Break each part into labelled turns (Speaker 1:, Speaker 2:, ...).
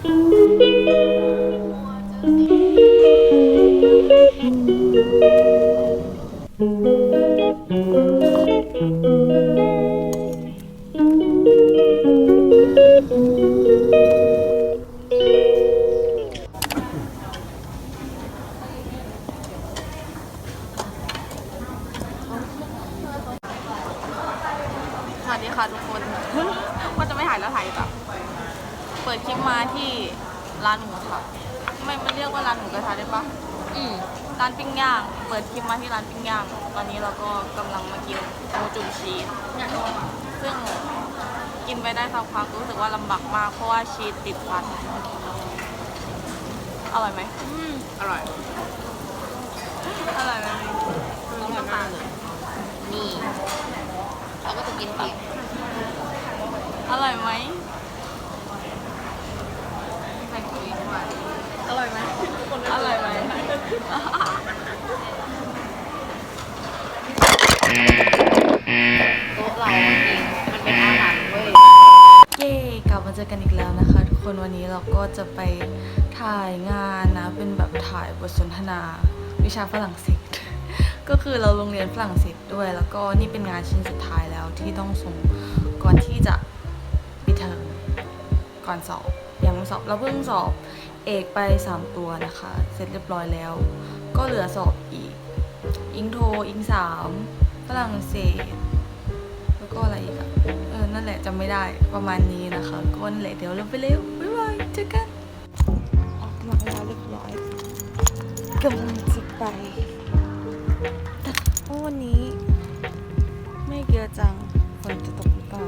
Speaker 1: สวัสดีค่ะทุกคน ว่าจะไม่ถ่ายแล้วถ่ายแบบ เปิดคลิปมาที่ร้านหมูกระทะไม่มันเรียกว่าร้านหมูกระทะได้ปะ
Speaker 2: อืม
Speaker 1: ร้านปิ้งย่าง เปิดคลิปมาที่ร้านปิ้งย่าง ตอนนี้เราก็กำลังมากินหมูจุ่มชีสซึ่งกินไปได้สักพักรู้สึกว่าลำบากมากเพราะว่าชีสติดฟัน อร่อยไหม
Speaker 2: อืมอร่อย
Speaker 1: อร่อยไหม
Speaker 2: อร่อยมากเลยนี่เราก็จะกินแบบ
Speaker 1: อร่อยไหม
Speaker 2: วันนี้เรา
Speaker 1: ก็จะไปถ่ายงานนะ เป็นแบบถ่ายบทสนทนา วิชาฝรั่งเศส ก็คือเราโรงเรียนฝรั่งเศสด้วย แล้วก็นี่เป็นงานชิ้นสุดท้ายแล้วที่ต้องส่งก่อนที่จะปิดเทอมก่อนสอบยังสอบเราเพิ่งสอบเอกไป 3 ตัวนะคะ เสร็จเรียบร้อยแล้ว ก็เหลือสอบอีก อิงโทอิงสามฝรั่งเศส ก็อะไรอีกอะเออ นั่นแหละจำไม่ได้ประมาณนี้นะคะ ก็นั่นแหละเดี๋ยวเราไปเร็ว บ๊ายบายเจอกัน ออกมาแล้วเรียบร้อยกำลังจะไปแต่วันนี้ ไม่เยอะจังฝนจะตกหรือเปล่า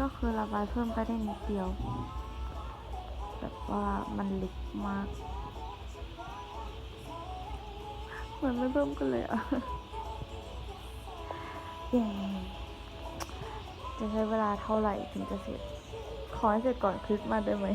Speaker 1: ก็คือระบายเพิ่มไปได้นิดเดียว แบบว่ามันเล็กมาก เหมือนไม่เพิ่มกันเลยอะเย้จะใช้เวลาเท่าไหร่ถึงจะเสร็จ ขอให้เสร็จก่อนคลิปมาได้ไหม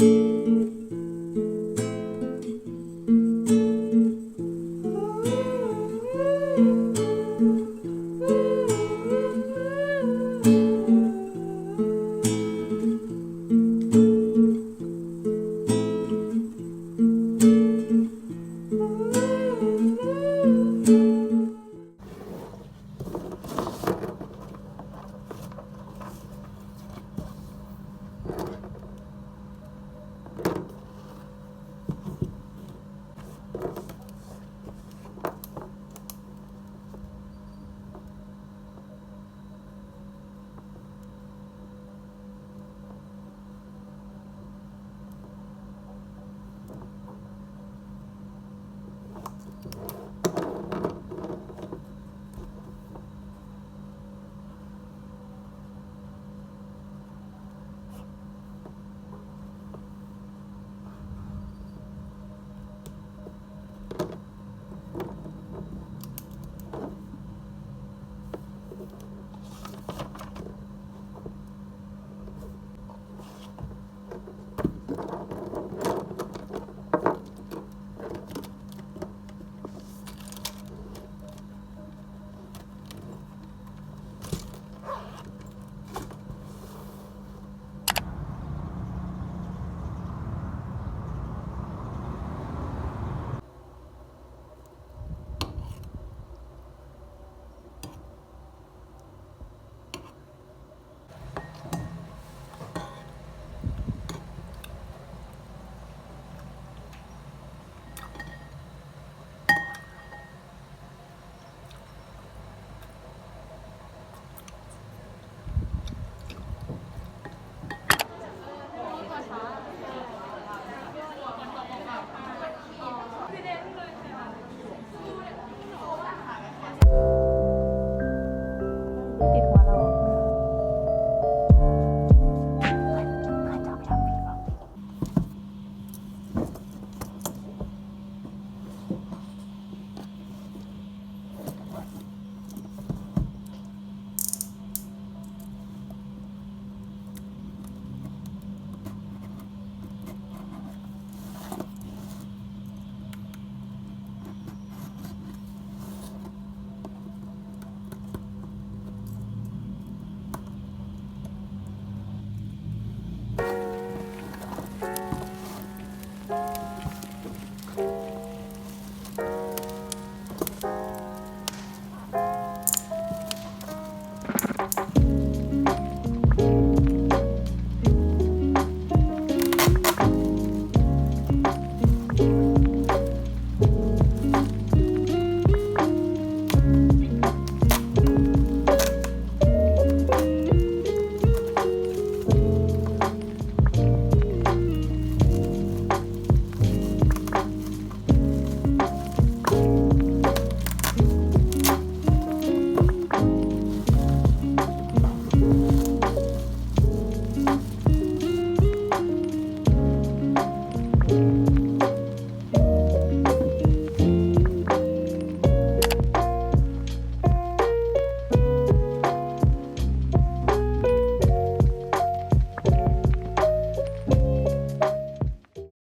Speaker 2: Música